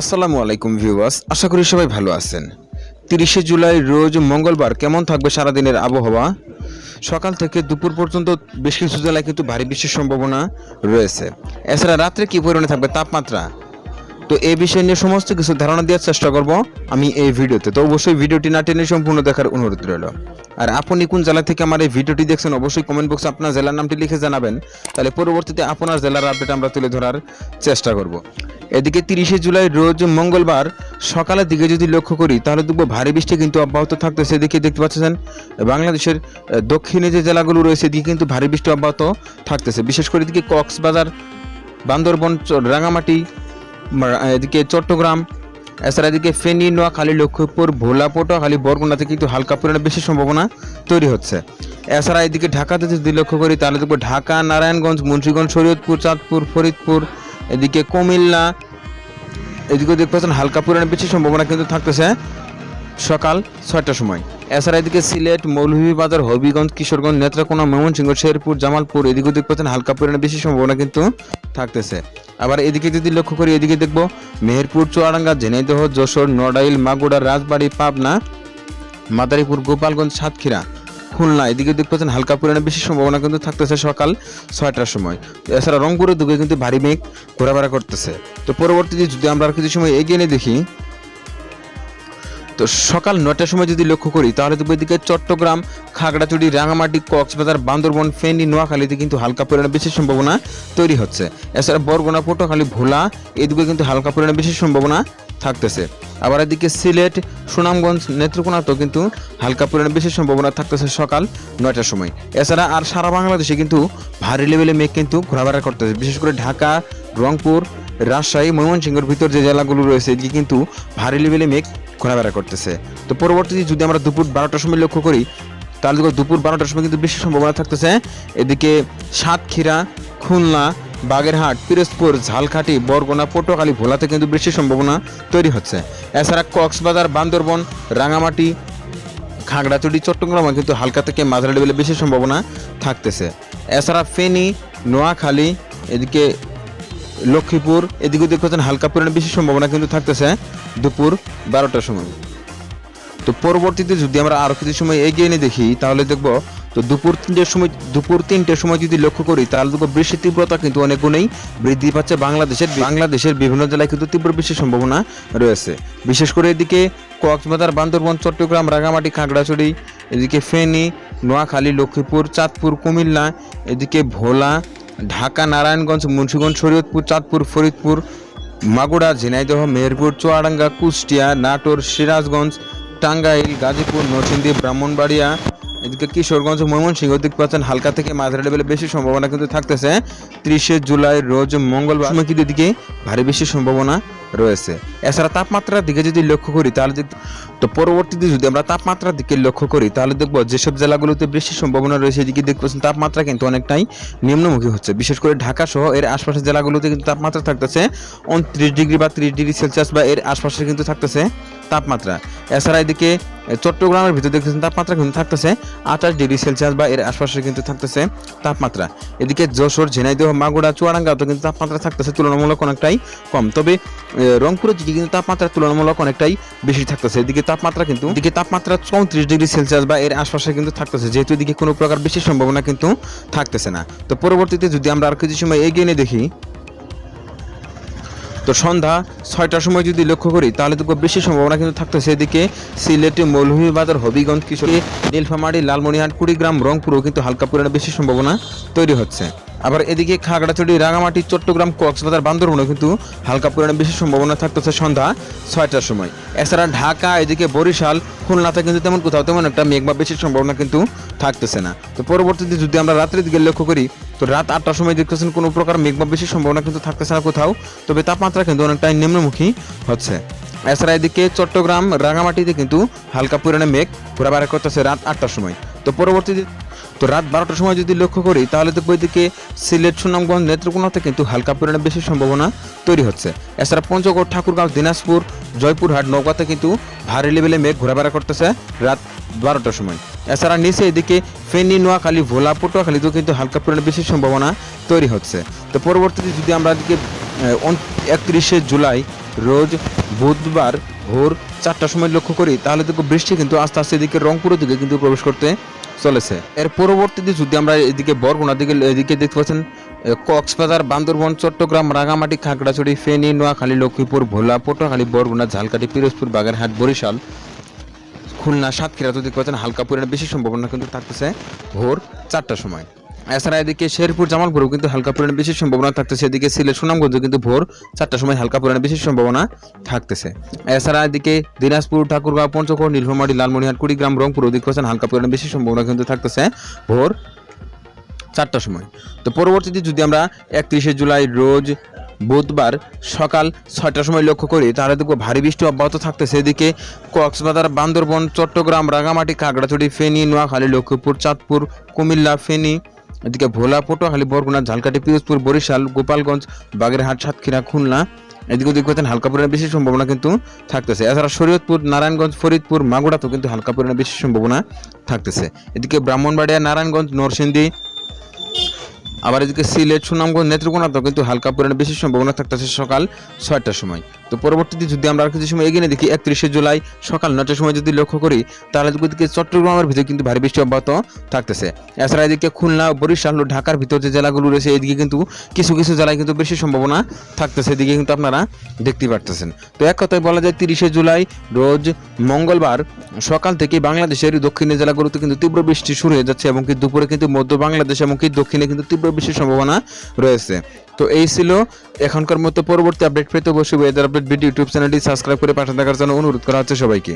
আসসালামু আলাইকুম ভিউয়ার্স, আশা করি সবাই ভালো আছেন। তিরিশে জুলাই রোজ মঙ্গলবার, কেমন থাকবে সারাদিনের আবহাওয়া? সকাল থেকে দুপুর পর্যন্ত বেশ কিছু জেলায় কিন্তু ভারী বৃষ্টির সম্ভাবনা রয়েছে। এছাড়া রাত্রে কী পরিমাণে থাকবে তাপমাত্রা? তো এই বিষয় নিয়ে সমস্ত কিছু ধারণা দেওয়ার চেষ্টা করব আমি এই ভিডিওতে। তো অবশ্যই ভিডিওটি না টেনে সম্পূর্ণ দেখার অনুরোধ রইল। আর আপনি কোন জেলা থেকে আমার এই ভিডিওটি দেখছেন, অবশ্যই কমেন্ট বক্সে আপনার জেলার নামটি লিখে জানাবেন। তাহলে পরবর্তীতে আপনার জেলার আপডেট আমরা তুলে ধরার চেষ্টা করব। এদিকে তিরিশে জুলাই রোজ মঙ্গলবার, সকালের দিকে যদি লক্ষ্য করি, তাহলে দেখব ভারী বৃষ্টি কিন্তু অব্যাহত থাকতেছে এদিকে দেখতে পাচ্ছেন। বাংলাদেশের দক্ষিণে যে জেলাগুলো রয়েছে, এদিকে কিন্তু ভারী বৃষ্টি অব্যাহত থাকতেছে। বিশেষ করে এদিকে কক্সবাজার, বান্দরবন রাঙামাটি এদিকে চট্টগ্রাম, এছাড়া এদিকে ফেনী, নোয়াখালী, লক্ষ্মীপুর ভোলা পটুয়াখালী বরগুনাতে কিন্তু হালকা পরিমাণে বেশি সম্ভাবনা তৈরি হচ্ছে। এছাড়া এদিকে ঢাকাতে যদি লক্ষ্য করি, তাহলে দেখব ঢাকা, নারায়ণগঞ্জ, মুন্সিগঞ্জ, শরীয়তপুর, চাঁদপুর, ফরিদপুর, এদিকে কুমিল্লা এদিকে দেখতে পাচ্ছেন হালকা পরিমাণে বেশি সম্ভাবনা কিন্তু থাকতেছে। সকাল ছয়টার সময়। এছাড়া এদিকে সিলেট, মৌলভীবাজার, হবিগঞ্জ, কিশোরগঞ্জ, নেত্রকোনা, ময়মনসিংহ, শেরপুর, জামালপুর এদিকে দেখতে পাচ্ছেন হালকা পরিমাণে বেশি সম্ভাবনা কিন্তু থাকতেছে। আবার এদিকে যদি লক্ষ্য করি এদিকে দেখব মেহেরপুর, চুয়াডাঙ্গা ঝিনাইদহ যশোর, নড়াইল মাগুড়া রাজবাড়ী, পাবনা, মাদারীপুর, গোপালগঞ্জ, সাতক্ষীরা। খুলনা, এদিকে দেখতে পাচ্ছেন হালকা পরিমাণে বেশি সম্ভাবনা কিন্তু থাকতেছে সকাল ছয়টার সময়। এছাড়া রংপুরের দিকে কিন্তু ভারী মেঘ ঘোরাফেরা করতেছে। তো পরবর্তীতে যদি আমরা আর কিছু সময় এগিয়ে নিয়ে দেখি, তো সকাল নয়টার সময় যদি লক্ষ্য করি, তাহলে দেখব এদিকে চট্টগ্রাম, খাগড়াছড়ি রাঙামাটি কক্সবাজার, বান্দরবন, ফেনী, নোয়াখালীতে কিন্তু হালকা পরিমাণে বেশি সম্ভাবনা তৈরি হচ্ছে। এছাড়া বরগুনা, পটুয়াখালী, ভোলা, এদিকে কিন্তু হালকা পরিমাণে বেশি সম্ভাবনা থাকতেছে। আবার এদিকে সিলেট, সুনামগঞ্জ নেত্রকোনাতেও কিন্তু হালকা পরিমাণে বেশি সম্ভাবনা থাকতেছে সকাল নয়টার সময়। এছাড়া আর সারা বাংলাদেশে কিন্তু ভারী লেভেলে মেঘ কিন্তু ঘোরাফেরা করতেছে। বিশেষ করে ঢাকা, রংপুর, রাজশাহী, ময়মনসিংহের ভিতর যে জেলাগুলো রয়েছে, এদিকে কিন্তু ভারী লেভেলে মেঘ ঘোরাফেরা করতেছে। তো পরবর্তীতে যদি আমরা দুপুর বারোটার সময় লক্ষ্য করি, তাহলে দুপুর বারোটার সময় কিন্তু বেশি সম্ভাবনা থাকতেছে। এদিকে সাতক্ষীরা, খুলনা বাগেরহাট, পিরোজপুর, ঝালকাঠি, বরগুনা, পটুয়াখালী, ভোলাতে কিন্তু বেশি সম্ভাবনা তৈরি হচ্ছে। এছাড়া কক্সবাজার, বান্দরবন, রাঙামাটি, খাগড়াছড়ি চট্টগ্রামে কিন্তু হালকা থেকে মাঝারি লেভেলে বেশি সম্ভাবনা থাকতেছে। এছাড়া ফেনী, নোয়াখালী, এদিকে লক্ষ্মীপুর, এদিকে দেখতে পাচ্ছেন হালকা পরিমাণে বেশি সম্ভাবনা কিন্তু থাকতেছে দুপুর বারোটার সময়। তো পরবর্তীতে যদি আমরা আরও কিছু সময় এগিয়ে নিয়ে দেখি, তাহলে দেখব তো দুপুর তিনটের সময়, দুপুর তিনটের সময় যদি লক্ষ্য করি, তাহলে দেখব বৃষ্টির তীব্রতা কিন্তু অনেক গুণেই বৃদ্ধি পাচ্ছে বাংলাদেশের বাংলাদেশের বিভিন্ন জেলায় কিন্তু তীব্র বৃষ্টির সম্ভাবনা রয়েছে। বিশেষ করে এদিকে কক্সবাজার, বান্দরবন, চট্টগ্রাম রাঙামাটি খাগড়াছড়ি, এদিকে ফেনী, নোয়াখালী, লক্ষ্মীপুর, চাঁদপুর, কুমিল্লা, এদিকে ভোলা, ঢাকা, নারায়ণগঞ্জ, মুন্সিগঞ্জ, শরীয়তপুর, চাঁদপুর, ফরিদপুর মাগুড়া ঝিনাইদহ, মেহেরপুর, চুয়াডাঙ্গা, কুষ্টিয়া, নাটোর, সিরাজগঞ্জ, টাঙ্গাইল, গাজীপুর, নরসিংদী, ব্রাহ্মণবাড়িয়া এদিকে কিশোরগঞ্জ ময়মনসিংহ দিক পাচ্ছেন হালকা থেকে মাঝারি লেভেলে বেশি সম্ভাবনা কিন্তু থাকতেছে। ত্রিশে জুলাই, রোজ মঙ্গলবার সময় কিন্তু এদিকে ভারী বেশি সম্ভাবনা রয়েছে। এছাড়া তাপমাত্রার দিকে যদি লক্ষ্য করি, তাহলে তো পরবর্তীতে যদি আমরা তাপমাত্রার দিকে লক্ষ্য করি, তাহলে দেখব যেসব জেলাগুলোতে বেশি সম্ভাবনা রয়েছে এদিকে দেখতে পাচ্ছেন তাপমাত্রা কিন্তু অনেকটাই নিম্নমুখী হচ্ছে। বিশেষ করে ঢাকা সহ এর আশপাশের জেলাগুলোতে কিন্তু তাপমাত্রা থাকতেছে উনত্রিশ ডিগ্রি বা ত্রিশ ডিগ্রি সেলসিয়াস বা এর আশপাশে কিন্তু থাকতেছে তাপমাত্রা। এছাড়া এদিকে চট্টগ্রামের ভিতরে দেখতেছেন তাপমাত্রা কিন্তু থাকতেছে আঠাশ ডিগ্রি সেলসিয়াস বা এর আশপাশে কিন্তু থাকতেছে তাপমাত্রা। এদিকে যশোর, ঝিনাইদহ মাগুড়া চুয়াডাঙ্গাতেও কিন্তু তাপমাত্রা থাকতেছে তুলনামূলক অনেকটাই কম। তবে রংপুরের দিকে কিন্তু তাপমাত্রা তুলনামূলক অনেকটাই বেশি থাকতেছে। এদিকে তাপমাত্রা কিন্তু এদিকে তাপমাত্রা চৌত্রিশ ডিগ্রি সেলসিয়াস বা এর আশপাশে কিন্তু থাকতেছে, যেহেতু এদিকে কোনো প্রকার বেশি সম্ভাবনা কিন্তু থাকতেছে না। তো পরবর্তীতে যদি আমরা আর কিছু সময় এগিয়ে নিয়ে দেখি তো সন্ধ্যা ছয়টার সময় যদি লক্ষ্য করি, তাহলে তো বেশি সম্ভাবনা কিন্তু থাকতেছে। এদিকে সিলেটে মৌলভীবাজার, হবিগঞ্জ কিশোরী নীলফামারি, লালমনিরহাট, কুড়িগ্রাম রংপুরও কিন্তু হালকা পরিমাণে বেশি সম্ভাবনা তৈরি হচ্ছে। আবার এদিকে খাগড়াছড়ি, রাঙামাটি, চট্টগ্রাম, কক্সবাজার, বান্দরবনও কিন্তু হালকা পরিমাণে বেশি সম্ভাবনা থাকতেছে সন্ধ্যা ছয়টার সময়। এছাড়া ঢাকা, এদিকে বরিশাল, খুলনাতে কিন্তু তেমন কোথাও তেমন একটা মেঘ বা বেশি সম্ভাবনা কিন্তু থাকতেছে না। তো পরবর্তীতে যদি আমরা রাত্রের দিকে লক্ষ্য করি তো রাত আটটার সময় দেখতেছেন কোনো প্রকার মেঘ বা বেশি সম্ভাবনা কিন্তু থাকতেছে না কোথাও, তবে তাপমাত্রা কিন্তু অনেকটাই নিম্নমুখী হচ্ছে। এছাড়া এদিকে চট্টগ্রাম, রাঙামাটিতে কিন্তু হালকা পরিমাণে মেঘ ঘোরাফেরা করতেছে রাত আটটার সময়। তো পরবর্তীতে তো রাত বারোটার সময় যদি লক্ষ্য করি, তাহলে দেখব এদিকে সিলেট, সুনামগঞ্জ, নেত্রকোনাতে কিন্তু হালকা পরিমাণে বেশি সম্ভাবনা তৈরি হচ্ছে। এছাড়া পঞ্চগড়, ঠাকুরগাঁও, দিনাজপুর, জয়পুরহাট নৌকাতে কিন্তু ভারী লেভেলে মেঘ ঘোরাফেরা করতেছে রাত বারোটার সময়। এছাড়া নিচে এদিকে ফেনী, নোয়াখালী, ভোলা পটুয়াখালীতেও কিন্তু হালকা পরিমাণে বেশি সম্ভাবনা তৈরি হচ্ছে। তো পরবর্তীতে যদি আমরা এদিকে একত্রিশে জুলাই রোজ বুধবার ভোর চারটার সময় লক্ষ্য করি, তাহলে দেখো বৃষ্টি কিন্তু আস্তে আস্তে এদিকে রংপুরের দিকে কিন্তু প্রবেশ করতে চলেছে। এর পরবর্তীতে যদি আমরা এদিকে বরগুনা দিকে, এদিকে দেখতে পাচ্ছেন কক্সবাজার, বান্দরবন, চট্টগ্রাম, রাঙামাটি, খাগড়াছড়ি, ফেনী, নোয়াখালী, লক্ষ্মীপুর, ভোলা, পটুয়াখালী, বরগুনা, ঝালকাঠি, পিরোজপুর, বাগেরহাট, বরিশাল খুলনা, সাতক্ষীরা দেখতে পাচ্ছেন হালকা পরিমাণে বেশি সম্ভাবনা কিন্তু থাকতেছে ভোর চারটার সময়। এছাড়া এদিকে শেরপুর, জামালপুরেও কিন্তু হালকা পরিমাণে বেশি সম্ভাবনা থাকতেছে। এদিকে সিলেট, সুনামগঞ্জে কিন্তু ভোর চারটার সময় হালকা পরিমাণে বেশি সম্ভাবনা থাকতেছে। এছাড়া এদিকে দিনাজপুর, ঠাকুরগাঁও, পঞ্চগড়, নীলফামারী লালমনিরহাট কুড়িগ্রাম, রংপুর ওদিকে পাচ্ছেন হালকা পরিমাণে বেশি সম্ভাবনা কিন্তু থাকতেছে ভোর চারটার সময়। তো পরবর্তীতে যদি আমরা একত্রিশে জুলাই রোজ বুধবার সকাল ছয়টার সময় লক্ষ্য করি তাহলে দেখব ভারী বৃষ্টি অব্যাহত থাকতেছে। এদিকে কক্সবাজার, বান্দরবন, চট্টগ্রাম, রাঙামাটি, খাগড়াছড়ি, ফেনী, নোয়াখালী, লক্ষ্মীপুর, চাঁদপুর, কুমিল্লা, ফেনী, এদিকে ভোলা, পটুয়াখালী, বরগুনা, ঝালকাঠি, পিরোজপুর, বরিশাল, গোপালগঞ্জ, বাগেরহাট, সাতক্ষীরা, খুলনা, এদিকে ওদিকে হচ্ছেন হালকা পরিমাণে বেশি সম্ভাবনা কিন্তু থাকতেছে। এছাড়া শরীয়তপুর, নারায়ণগঞ্জ, ফরিদপুর, মাগুরাতেও কিন্তু হালকা পরিমাণে বেশি সম্ভাবনা থাকতেছে। এদিকে ব্রাহ্মণবাড়িয়া, নারায়ণগঞ্জ, নরসিংদী আবার এদিকে সিলেট সুনামগঞ্জ নেত্রকোনাতেও কিন্তু হালকা পরিমাণে বেশি সম্ভাবনা থাকতেছে সকাল ছয়টার সময়। তো পরবর্তীতে যদি আমরা আর কিছু সময় এগিয়ে দেখি, একত্রিশে জুলাই সকাল নটার সময় যদি লক্ষ্য করি, তাহলে এদিকে চট্টগ্রামের ভিতরে কিন্তু ভারী বৃষ্টি অব্যাহত থাকতেছে। এছাড়া এদিকে খুলনা, বরিশাল ও ঢাকার ভিতর যে জেলাগুলো রয়েছে, এদিকে কিন্তু কিছু কিছু জেলায় কিন্তু বেশি সম্ভাবনা থাকতেছে। এদিকে কিন্তু আপনারা দেখতে পারতেছেন। তো এক কথায় বলা যায়, তিরিশে জুলাই রোজ মঙ্গলবার সকাল থেকে বাংলাদেশের দক্ষিণের জেলাগুলোতে কিন্তু তীব্র বৃষ্টি শুরু হয়ে যাচ্ছে এবং কি দুপুরে কিন্তু মধ্য বাংলাদেশ এবং কি দক্ষিণে কিন্তু তীব্র বৃষ্টির সম্ভাবনা রয়েছে। তো এই ছিল এখনকার মতো পরবর্তী আপডেট পেতে অবশ্যই ওয়েদার আপডেট ভিডিও ইউটিউব চ্যানেলটি সাবস্ক্রাইব করে পাশে থাকার জন্য অনুরোধ করা হচ্ছে সবাইকে।